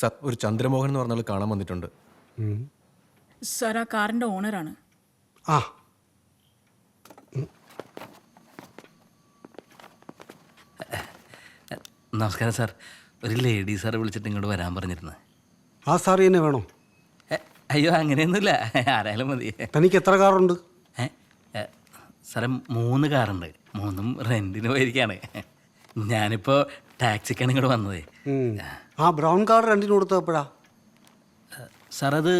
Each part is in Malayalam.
സർ ഒരു ചന്ദ്രമോഹൻ എന്ന് പറഞ്ഞാൽ കാണാൻ വന്നിട്ടുണ്ട്. സാർ ആ കാറിന്റെ ഓണറാണ്. ആ. നമസ്കാരം സാർ. ഒരു ലേഡി സാർ വിളിച്ചിട്ട് ഇങ്ങോട്ട് വരാൻ പറഞ്ഞിരുന്നു. ആ സാറി തന്നെ വേണോ? അയ്യോ അങ്ങനെയൊന്നുമില്ല. ആരായാലും മതി. തനിക്ക് എത്ര കാറുണ്ട്? സാറേ മൂന്ന് കാറുണ്ട്. മൂന്നും റെന്റിന് പോയിരിക്കുകയാണ് ഞാനിപ്പോൾ ടാക്സിക്കാണ് ഇങ്ങോട്ട് വന്നത്. ആ. ബ്രൗൺ കാർ രണ്ടിന് കൊടുത്തപ്പോഴാ? സാർ അത്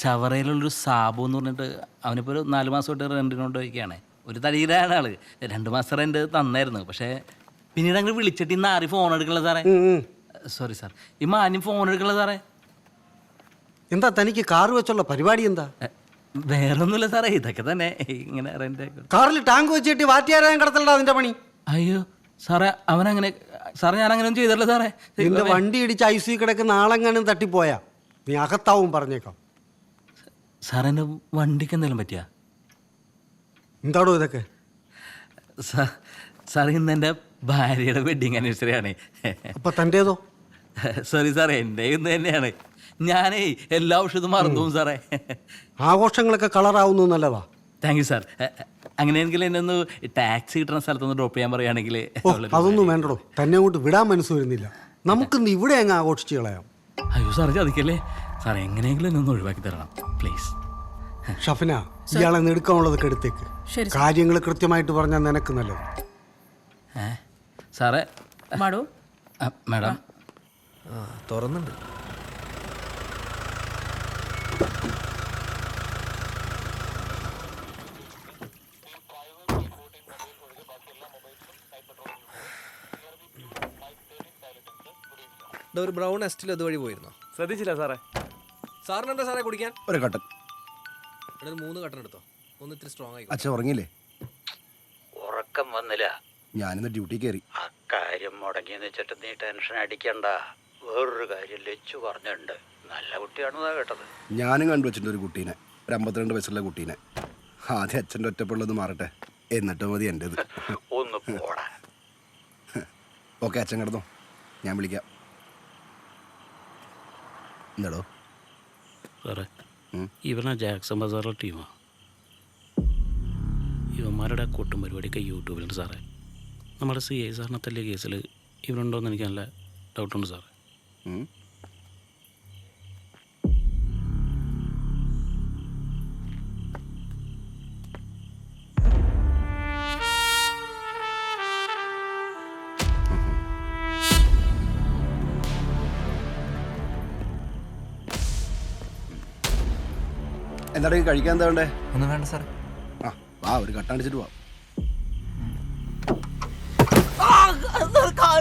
ചവറയിലുള്ളൊരു സാബു എന്ന് പറഞ്ഞിട്ട് അവനിപ്പോൾ ഒരു നാല് മാസമായിട്ട് റെന്റിനോട്ട് വയ്ക്കുകയാണ് ഒരു തടിയിലാണ് ആൾ രണ്ട് മാസം റെന്റ് തന്നായിരുന്നു. പക്ഷേ പിന്നീട് അങ്ങനെ വിളിച്ചിട്ട് ഇന്ന് ആരും ഫോൺ എടുക്കണില്ല സാറേ. സോറി സാർ ഈ മാന്യം ഫോൺ എടുക്കണില്ല സാറേ. എന്താ തനിക്ക് കാർ വെച്ചുള്ള പരിപാടി എന്താ? വേറെ വേറൊന്നുമില്ല സാറേ. ഇതൊക്കെ തന്നെ. ഇങ്ങനെ റെന്റ് കാറിൽ ടാങ്ക് വെച്ചിട്ട് വാറ്റിയാരായം കടത്തലടാ അതിന്റെ പണി? അയ്യോ സാറേ അവനങ്ങനെ സാറേ ഞാൻ അങ്ങനെ ഒന്നും ചെയ്തില്ല സാറേ. നിന്റെ വണ്ടി ഇടിച്ച് ഐ സി കിടക്കുന്ന ആളെങ്ങാനും തട്ടിപ്പോയാ? നീ അകത്താവും പറഞ്ഞേക്കാം. സാറേ എന്റെ വണ്ടിക്ക് എന്തെങ്കിലും പറ്റിയ? എന്താടോ ഇതൊക്കെ? സാർ സാർ ഇന്ന് എന്റെ ഭാര്യയുടെ വെഡിങ് ആനിവേഴ്സറി ആണ്. അപ്പൊ തന്റേതോ സോറി സാറേ എന്റെ ഇന്ന് തന്നെയാണ്. ഞാനേ എല്ലാ ഔഷധം മറന്നു സാറേ. ആഘോഷങ്ങളൊക്കെ കളറാവുന്നു നല്ലതാ താങ്ക് യു സാർ. അങ്ങനെയെങ്കിൽ എന്നെ ഒന്ന് ടാക്സി കിട്ടുന്ന സ്ഥലത്തൊന്ന് ഡ്രോപ്പ് ചെയ്യാൻ പറയുകയാണെങ്കിൽ ഓ അതൊന്നും വേണ്ടടോ. തന്നെ അങ്ങോട്ട് വിടാൻ മനസ്സ് വരുന്നില്ല. നമുക്കിന്ന് ഇവിടെ അങ്ങ് ആഘോഷിച്ച് കളയാം. അയ്യോ സാർ ചതിക്കല്ലേ സാർ എങ്ങനെയെങ്കിലും എന്നെ ഒന്ന് ഒഴിവാക്കി തരണം പ്ലീസ്. ഷഫിന ഇയാളെ നെടുക്കാനുള്ളതൊക്കെ എടുത്തേക്ക്. ശരി, കാര്യങ്ങൾ കൃത്യമായിട്ട് പറഞ്ഞാൽ നിനക്ക് നല്ലത്. സാറേ. മാഡോ. മാഡം. തുറന്നുണ്ട് ഒരു ബ്രൗൺ എസ്റ്റിൽ അതുവഴി പോയിരുന്നോ. ശ്രദ്ധിച്ചില്ല സാറേ. സാറിനെന്താ സാറേ കുടിക്കാൻ? ഒരു കട്ടൻ. ഇവിടെ ഒരു മൂന്ന് കട്ടൻ എടുത്തോ. ഒന്ന് ഇത്തിരി സ്ട്രോങ് ആയി അച്ഛൻ ഉറങ്ങിയില്ലേ? ഉറക്കം വന്നില്ല. ഞാനിന്ന് ഡ്യൂട്ടി കയറി. ആ കാര്യം മുടങ്ങിയെന്ന് വെച്ചിട്ട് നീ ടെൻഷൻ അടിക്കണ്ട. വേറൊരു കാര്യം ലച്ചു പറഞ്ഞിട്ടുണ്ട്. നല്ല കുട്ടിയാണെന്നാ കേട്ടത്. ഞാനും കണ്ടുവച്ചിട്ടുണ്ട് ഒരു കുട്ടീനെ. ഒരു അമ്പത്തിരണ്ട് വയസ്സുള്ള കുട്ടീനെ. ആദ്യം അച്ഛന്റെ ഒറ്റപ്പുള്ളത് മാറട്ടെ. എന്നിട്ട് മതി എന്റെത്. ഒന്ന് പോടാ. ഓക്കെ അച്ഛൻ കിടന്നോ. ഞാൻ വിളിക്കാം. എന്താടോ സാറേ. ഇവനാ ജാക്സൺ ബസാറിലെ ടീമാ. ഇവന്മാരുടെ കൂട്ടും കൊട്ടും പരിപാടിയൊക്കെ യൂട്യൂബിലുണ്ട് സാറേ. നമ്മുടെ സി ഐ സാറിനെ തല്ലിയ കേസിൽ ഇവരുണ്ടോയെന്ന് എനിക്ക് നല്ല ഡൗട്ടുണ്ട് സാറേ. ഈ കഴിക്കാൻ എന്താ വേണ്ടേ? ഒന്നും വേണ്ട സാറേ. ആ വാ ഒരു കട്ടടിച്ചിട്ട് പോവാം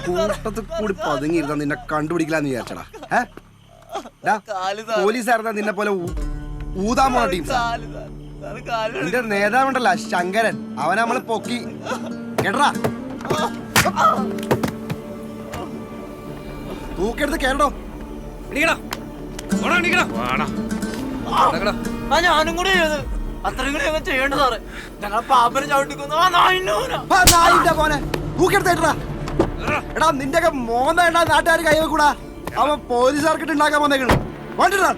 കൂട്ടത്തിൽ കൂടി പതുങ്ങിയിരുന്ന നിന്നെ കണ്ടുപിടിക്കലാന്ന് വിചാരിച്ചടാ. ഏ? പോലീസായിരുന്ന നിന്നെ പോലെ ഊതാൻ പോണ ടീം? നേതാവുണ്ടല്ല ശങ്കരൻ. അവനെ നമ്മൾ പൊക്കി. കേട്ടടാ തൂക്കെടുത്ത് കേട്ടോ എണീക്കടാ. ഓടാ, എണീക്കടാ. ഞാനും കൂടെ ചെയ്ത്. അത്രയും കൂടി ഞങ്ങൾ ചെയ്യേണ്ട സാറേ. ഞങ്ങൾ പാപ്പനെ ചവിട്ടിക്കുന്നു. ആ നായിന്നൂന. നായിന്റെ മോനെ. തൂക്കെടുത്തേട്ടാ എടാ നിന്റെ ഒക്കെ മോന്ത എണ്ണ നാട്ടുകാർ കൈവെക്കൂടാ അവൻ പോലീസുകാർക്കിട്ട് ഉണ്ടാക്കാൻ വന്നേക്കണ്. വേണ്ടിട്ടാ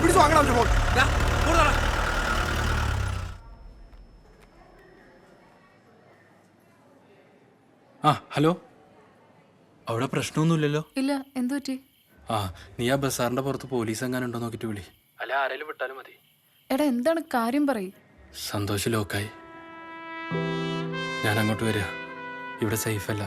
പിടിച്ചു വാങ്ങണം ഫോൺ. ആ ഹലോ? അവിടെ പ്രശ്നമൊന്നുമില്ലല്ലോ. ഇല്ല എന്തു പറ്റി? ആ നീ ആ ബസാറിന്റെ പുറത്ത് പോലീസ് എങ്ങാനും ഉണ്ടോ നോക്കിട്ട് വിളി. അല്ല ആരെങ്കിലും വിട്ടാലും മതി. എടാ എന്താണ് കാര്യം പറയ്. സന്തോഷ് ലോക്കായി. ഞാൻ അങ്ങോട്ട് വരിക ഇവിടെ സേഫ് അല്ല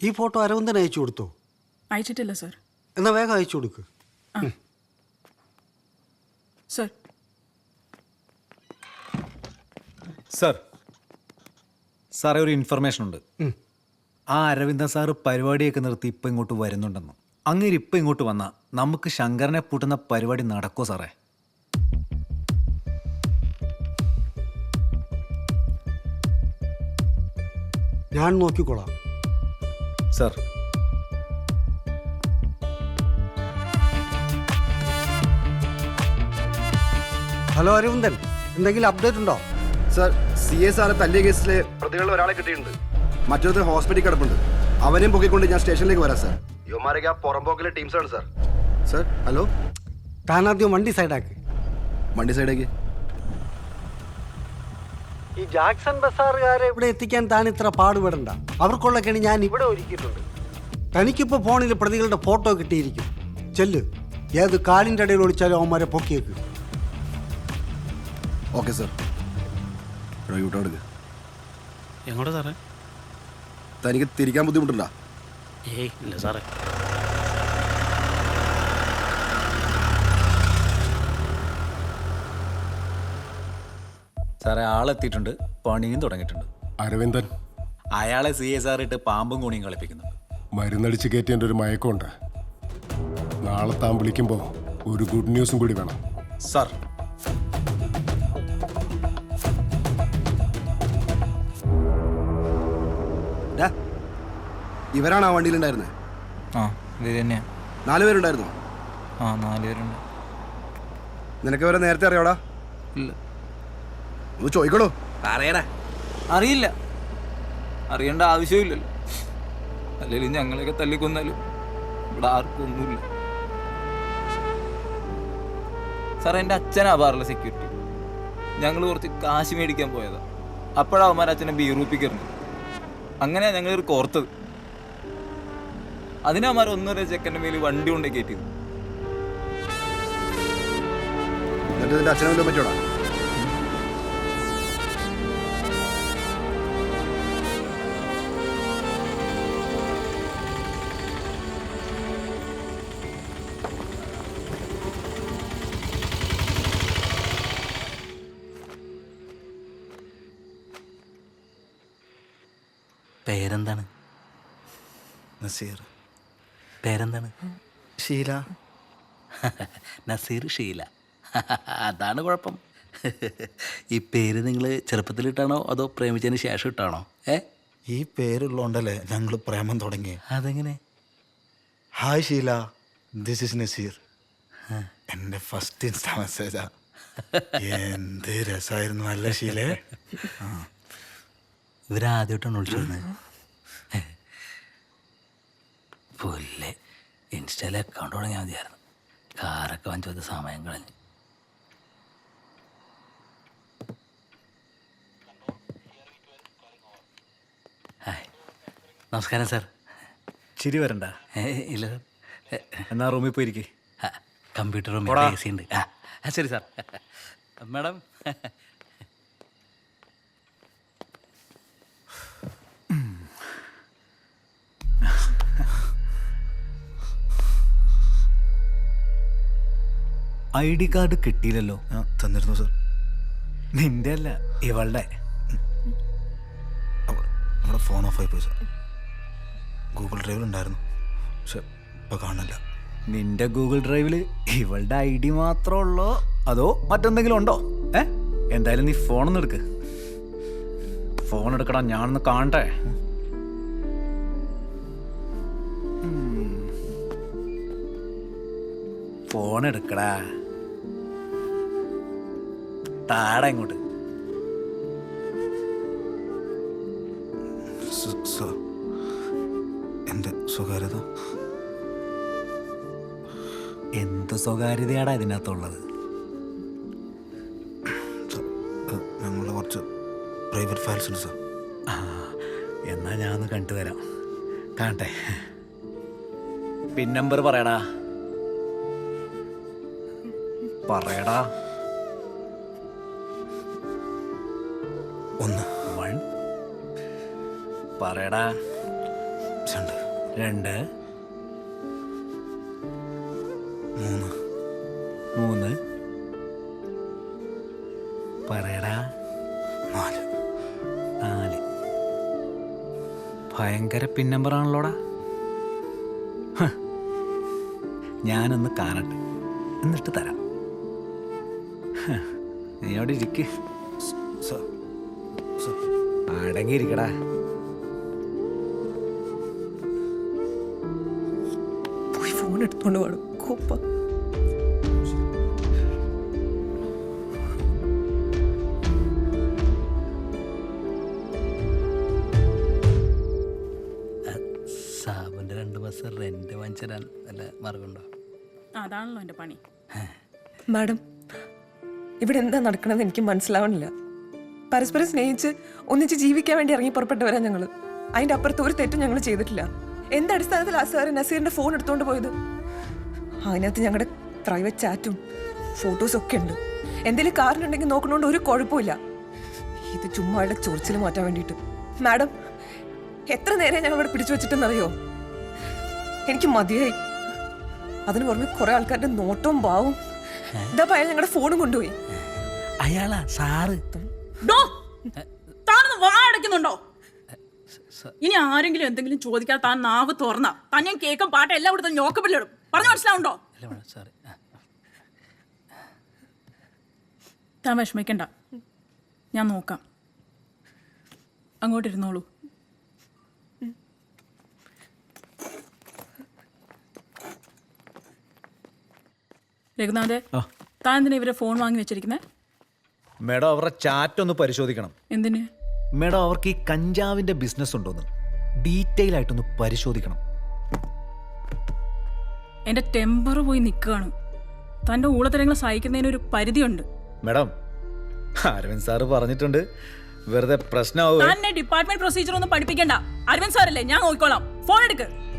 ഈ ഫോട്ടോ അരവിന്ദൻ അയച്ചു കൊടുത്തോ? അയച്ചിട്ടില്ല സാർ. എന്നാ വേഗം അയച്ചു കൊടുക്ക്. സാർ. സർ സാറേ ഒരു ഇൻഫർമേഷൻ ഉണ്ട്. ആ അരവിന്ദൻ സാറ് പരിപാടിയൊക്കെ നിർത്തി ഇപ്പം ഇങ്ങോട്ട് വരുന്നുണ്ടെന്ന്. അങ്ങേര് ഇപ്പം ഇങ്ങോട്ട് വന്നാൽ നമുക്ക് ശങ്കരനെ പൂട്ടുന്ന പരിപാടി നടക്കോ സാറേ? ഞാൻ നോക്കിക്കോളാം. സർ ഹലോ അരവിന്ദൻ എന്തെങ്കിലും അപ്ഡേറ്റ് ഉണ്ടോ? സർ സി എസ് ആർ തല്ലിയ കേസിലെ പ്രതികളിൽ ഒരാളെ കിട്ടിയിട്ടുണ്ട്. മറ്റൊരു ഹോസ്പിറ്റലിൽ കിടപ്പുണ്ട്. അവനെയും പൊക്കിക്കൊണ്ട് ഞാൻ സ്റ്റേഷനിലേക്ക് വരാം സാർ. യുവമാരൊക്കെ ആ പുറമ്പോക്കിലെ ടീംസാണ് സർ. Sir hello? താനാദ്യം വണ്ടി സൈഡാക്ക് വണ്ടി സൈഡേക്ക് ഈ ജാക്സൺ ബസാറുകാരെ ഇവിടെ എത്തിക്കാൻ താൻ ഇത്ര പാടുപെടണ്ട. അവർക്കുള്ള കെണി ഞാൻ ഇവിടെ ഒരുക്കിയിട്ടുണ്ട്. തനിക്കിപ്പോൾ ഫോണിൽ പ്രതികളുടെ ഫോട്ടോ കിട്ടിയിരിക്കും. ചെല്ല്. ഏത് കാലിന്റെ ഇടയിൽ ഒളിച്ചാലും അവന്മാരെ പൊക്കിയേക്ക്. ഓക്കെ സാർ യൂട്ടോ എടുക്ക് എങ്ങോട്ടാ സാറേ? തനിക്ക് തിരിക്കാൻ ബുദ്ധിമുട്ടുണ്ടോ? ഏയ് ഇല്ല സാറേ. സാറേ ആളെത്തിയിട്ടുണ്ട്. പണിയും തുടങ്ങിയിട്ടുണ്ട്. അരവിന്ദൻ. അയാളെ സി എസ് ആർ ഇട്ട് പാമ്പും കൂണിയും കളിപ്പിക്കുന്നുണ്ട് മരുന്നടിച്ച് കയറ്റിയതിന്റെ ഒരു മയക്കമുണ്ട്. നാളെ താൻ വിളിക്കുമ്പോൾ ഒരു ഗുഡ് ന്യൂസും കൂടി വേണം. സാർ ഇവരാണ് ആ വണ്ടിയിലുണ്ടായിരുന്നത് ആ ഇത് തന്നെയാ നാല് പേരുണ്ടായിരുന്നോ? ആ നാല് പേരുണ്ട്. നിനക്ക് ഇവരെ നേരത്തെ അറിയാടാ ഇല്ല. ഒന്ന് ചോദിക്കടോ പറയടാ. അറിയില്ല. അറിയേണ്ട ആവശ്യമില്ലല്ലോ. അല്ലെങ്കിൽ ഞങ്ങളെയൊക്കെ തല്ലിക്കൊന്നാലും ഇവിടെ ആർക്കും ഒന്നുമില്ല. സാറേ എന്റെ അച്ഛനാ ബാറിലെ സെക്യൂരിറ്റി ഞങ്ങൾ കുറച്ച് കാശ് മേടിക്കാൻ പോയതാ. അപ്പോഴാ അവന്മാർ അച്ഛനെ ബീറൂപ്പിക്കറിഞ്ഞു അങ്ങനെയാ ഞങ്ങൾ കോർത്തത്. അതിനവന്മാർ ഒന്നര ചെക്കന്റെ മേലിൽ വണ്ടി കൊണ്ടേ കയറ്റി എന്നിട്ട് നിന്റെ അച്ഛനെ വല്ലതും പറ്റോടാ പേരെന്താണ്? നസീർ. പേരെന്താണ്? ഷീല. നസീർ ഷീല. അതാണ് കുഴപ്പം. ഈ പേര് നിങ്ങൾ ചെറുപ്പത്തിലിട്ടാണോ അതോ പ്രേമിച്ചതിന് ശേഷം ഇട്ടാണോ? ഏ? ഈ പേരുള്ളതുകൊണ്ടല്ലേ ഞങ്ങൾ പ്രേമം തുടങ്ങി അതെങ്ങനെ? Hi Sheela. This is Naseer. എന്റെ ഫസ്റ്റ് ഇൻസ്റ്റാ മെസ്സേജാ എന്ത് രസമായിരുന്നു അല്ല ഷീലേ? ഇവരാദ്യമായിട്ടാണ് വിളിച്ചിരുന്നത്. പുല്ലേ. ഇൻസ്റ്റയിൽ അക്കൗണ്ട് തുടങ്ങിയാൽ മതിയായിരുന്നു. കാറൊക്കെ വാങ്ങിച്ചത് സമയം കളഞ്ഞ്. ഹായ്. നമസ്കാരം സാർ ചിരി വരണ്ട. ഇല്ല സാർ എന്നാ റൂമിൽ പോയിരിക്കേ. കമ്പ്യൂട്ടർ റൂമിൽ. എ സി ഉണ്ട്. ആ, ശരി sir madam I D card കിട്ടിയില്ലല്ലോ. തന്നിരുന്നു സർ. നിന്റെ അല്ല ഇവളുടെ നമ്മുടെ ഫോൺ ഓഫ് ആയി പോയി സർ. ഗൂഗിൾ ഡ്രൈവിൽ ഉണ്ടായിരുന്നു പക്ഷെ ഇപ്പൊ കാണില്ല നിന്റെ ഗൂഗിൾ ഡ്രൈവിൽ ഇവളുടെ ഐ ഡി മാത്രമേ ഉള്ളോ? അതോ മറ്റെന്തെങ്കിലും ഉണ്ടോ? ഏ? എന്തായാലും നീ ഫോണൊന്ന് എടുക്ക്. ഫോൺ എടുക്കടാ ഞാനൊന്ന് കാണട്ടെ. ഫോൺ എടുക്കടാ. താടാ ഇങ്ങോട്ട്. സ്വകാര്യത? എന്ത് സ്വകാര്യതയാടാ ഇതിനകത്തുള്ളത്? ഞങ്ങളുടെ കുറച്ച് പ്രൈവറ്റ് ഫയൽസ് ഉണ്ട് സർ. ആ എന്നാ ഞാൻ ഒന്ന് കണ്ടു തരാം. കാണട്ടെ. പിൻ നമ്പർ പറയടാ. പറയടാ. ഒന്ന്. വൺ. പറയടാ. രണ്ട്. രണ്ട്. മൂന്ന്. മൂന്ന്. പറയടാ. നാല്. നാല്. ഭയങ്കര പിൻ നമ്പറാണല്ലോടാ ആണല്ലോടാ. ഞാനൊന്ന് കാണട്ടെ. എന്നിട്ട് തരാം. നീ അവിടെ ഇരിക്കേ. അടങ്ങിയിരിക്കടാ. ഫോൺ എടുത്തോണ്ട് പാടും കോപ്പ. അതാണല്ലോ എന്റെ പണി. മാഡം ഇവിടെ എന്താ നടക്കണമെന്ന് എനിക്ക് മനസ്സിലാവണില്ല. പരസ്പരം സ്നേഹിച്ച് ഒന്നിച്ച് ജീവിക്കാൻ വേണ്ടി ഇറങ്ങി പുറപ്പെട്ടവരാ ഞങ്ങൾ അതിന്റെ അപ്പുറത്ത് ഒരു തെറ്റും ഞങ്ങൾ ചെയ്തിട്ടില്ല. എന്ത് അടിസ്ഥാനത്തിൽ ആ സാറ് നസീറിന്റെ ഫോൺ എടുത്തോണ്ട് പോയത്? അതിനകത്ത് ഞങ്ങളുടെ പ്രൈവറ്റ് ചാറ്റും ഫോട്ടോസും ഒക്കെ ഉണ്ട്. എന്തെങ്കിലും കാറിനുണ്ടെങ്കിൽ നോക്കണോണ്ട് ഒരു കുഴപ്പമില്ല ഇത് ചുമ്മാ അയാളുടെ ചൊറിച്ചിൽ മാറ്റാൻ വേണ്ടിയിട്ട്. മാഡം എത്ര നേരം ഞങ്ങൾ ഇവിടെ പിടിച്ചു വെച്ചിട്ടെന്നറിയോ? എനിക്ക് മതിയായി. അതിന് പുറമെ കുറെ ആൾക്കാരുടെ നോട്ടവും ഭാവവും. ഇതാ അയാൾ ഞങ്ങളുടെ ഫോണും കൊണ്ടുപോയി. അയാളാ സാറ്? ഡോ താനൊന്ന് വാടക്കുന്നുണ്ടോ ഇനി ആരെങ്കിലും എന്തെങ്കിലും ചോദിക്കാൻ താൻ നാവ് തുറന്ന. താൻ ഞാൻ കേക്കും പാട്ട് എല്ലാം കൊടുത്ത ഞോക്കപ്പില്ലിടും പറഞ്ഞു മനസ്സിലാവുണ്ടോ? താൻ വിഷമിക്കണ്ട. ഞാൻ നോക്കാം. അങ്ങോട്ടിരുന്നോളൂ രഘുനാഥേ താൻ എന്തിനാ ഇവരെ ഫോൺ വാങ്ങി വെച്ചിരിക്കുന്നത് മേഡം അവരുടെ ചാറ്റ് ഒന്ന് പരിശോധിക്കണം. എന്തിന്? മേഡം അവർക്ക് ഈ കഞ്ചാവിന്റെ ബിസിനസ് ഉണ്ടോന്ന് ഡീറ്റെയിൽ ആയിട്ടൊന്ന് പരിശോധിക്കണം. എന്റെ ടെമ്പർ പോയി നിൽക്കുകയാണ് തന്റെ ഊളത്തരങ്ങൾ സഹിക്കുന്നതിന് ഒരു പരിധിയുണ്ട്. മേഡം അരവിന്ദ് സാറ് പറഞ്ഞിട്ടുണ്ട്. വെറുതെ പ്രശ്നമാവും. ഡിപ്പാർട്ട്മെന്റ് പ്രൊസീജിയർ ഒന്നും പഠിപ്പിക്കണ്ട. അരവിന്ദ് സാറല്ലേ ഞാൻ നോക്കിക്കോളാം. ഫോൺ എടുക്ക്.